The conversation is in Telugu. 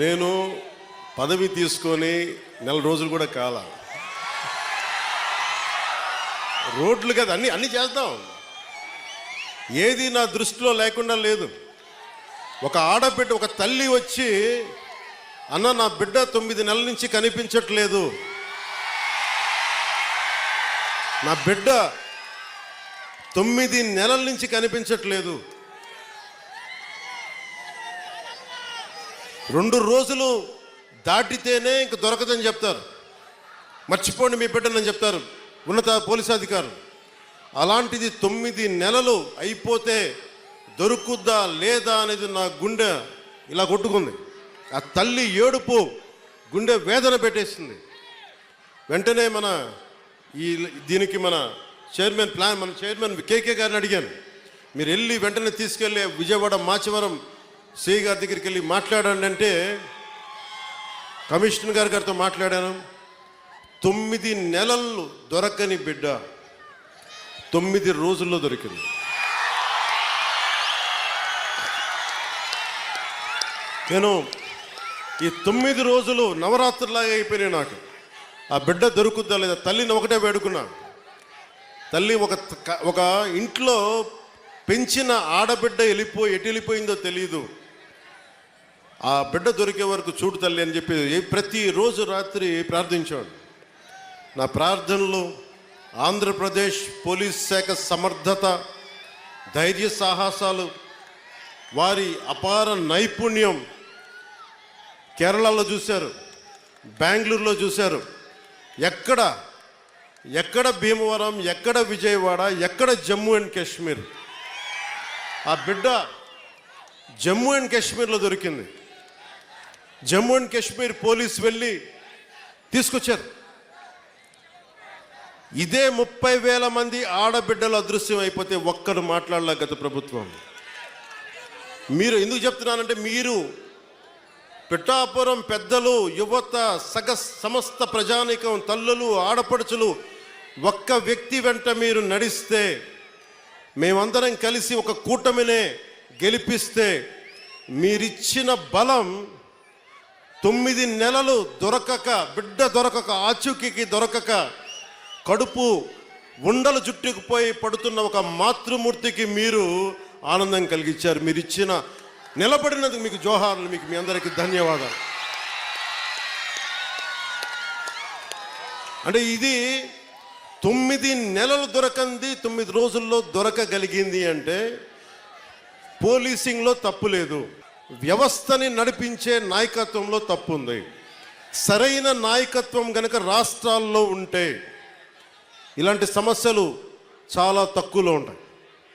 నేను పదవి తీసుకొని నెల రోజులు కూడా కాల. రోడ్లు కదా అన్ని అన్ని చేద్దాం. ఏది నా దృష్టిలో లేకుండా లేదు. ఒక ఆడబిడ్డ ఒక తల్లి వచ్చి అన్న నా బిడ్డ తొమ్మిది నెలల నుంచి కనిపించట్లేదు. నా బిడ్డ తొమ్మిది నెలల నుంచి కనిపించట్లేదు. రెండు రోజులు దాటితేనే ఇంక దొరకదని చెప్తారు. మర్చిపోండి మీ బిడ్డనని చెప్తారు. ఉన్నత పోలీస్ అధికారులు. అలాంటిది తొమ్మిది నెలలు అయిపోతే దొరుకుద్దా లేదా అనేది నా గుండె ఇలా కొట్టుకుంది. ఆ తల్లి ఏడుపు గుండె వేదన పెట్టేసింది. వెంటనే మన ఈ దీనికి మన చైర్మన్ ప్లాన్ మన చైర్మన్ కేకే గారిని అడిగాను. మీరు వెళ్ళి వెంటనే తీసుకెళ్ళి విజయవాడ మాచవరం సిఐ గారి దగ్గరికి వెళ్ళి మాట్లాడండి అంటే కమిషనర్ గారి గారితో మాట్లాడాను. తొమ్మిది నెలలు దొరకని బిడ్డ తొమ్మిది రోజుల్లో దొరికింది. నేను ఈ తొమ్మిది రోజులు నవరాత్రులాగా అయిపోయినాయి నాకు. ఆ బిడ్డ దొరుకుద్దా లేదా? తల్లిని ఒకటే వేడుకున్నా. తల్లి ఒక ఒక ఇంట్లో పెంచిన ఆడబిడ్డ వెళ్ళిపోయి ఎటు వెళ్ళిపోయిందో తెలియదు ఆ బిడ్డ దొరికే వరకు చూడు తల్లి అని చెప్పి ప్రతిరోజు రాత్రి ప్రార్థించాడు నా ప్రార్థనలు ఆంధ్రప్రదేశ్ పోలీస్ శాఖ సమర్థత ధైర్య సాహసాలు వారి అపార నైపుణ్యం కేరళలో చూశారు బెంగళూరులో చూశారు. ఎక్కడ ఎక్కడ భీమవరం ఎక్కడ విజయవాడ ఎక్కడ జమ్మూ అండ్ కాశ్మీర్. ఆ బిడ్డ జమ్మూ అండ్ కాశ్మీర్లో దొరికింది. జమ్మూ అండ్ కాశ్మీర్ పోలీస్ వెళ్ళి తీసుకొచ్చారు. ఇదే ముప్పై వేల మంది ఆడబిడ్డలు అదృశ్యం అయిపోతే ఒక్కరు మాట్లాడలే గత ప్రభుత్వం. మీరు ఎందుకు చెప్తున్నానంటే మీరు పిఠాపురం పెద్దలు యువత సగ సమస్త ప్రజానికం తల్లులు ఆడపడుచులు ఒక్క వ్యక్తి వెంట మీరు నడిస్తే మేమందరం కలిసి ఒక కూటమినే గెలిపిస్తే మీరిచ్చిన బలం తొమ్మిది నెలలు దొరకక బిడ్డ దొరకక ఆచూకీకి దొరకక కడుపు ఉండలు చుట్టుకుపోయి పడుతున్న ఒక మాతృమూర్తికి మీరు ఆనందం కలిగించారు. మీరు ఇచ్చిన నిలబడినందుకు మీకు జోహార్లు మీకు మీ అందరికీ ధన్యవాదాలు. అంటే ఇది తొమ్మిది నెలలు దొరకంది తొమ్మిది రోజుల్లో దొరకగలిగింది అంటే పోలీసింగ్లో తప్పు లేదు. వ్యవస్థని నడిపించే నాయకత్వంలో తప్పు ఉంది సరైన నాయకత్వం గనక రాష్ట్రాల్లో ఉంటే ఇలాంటి సమస్యలు చాలా తక్కువలో ఉంటాయి.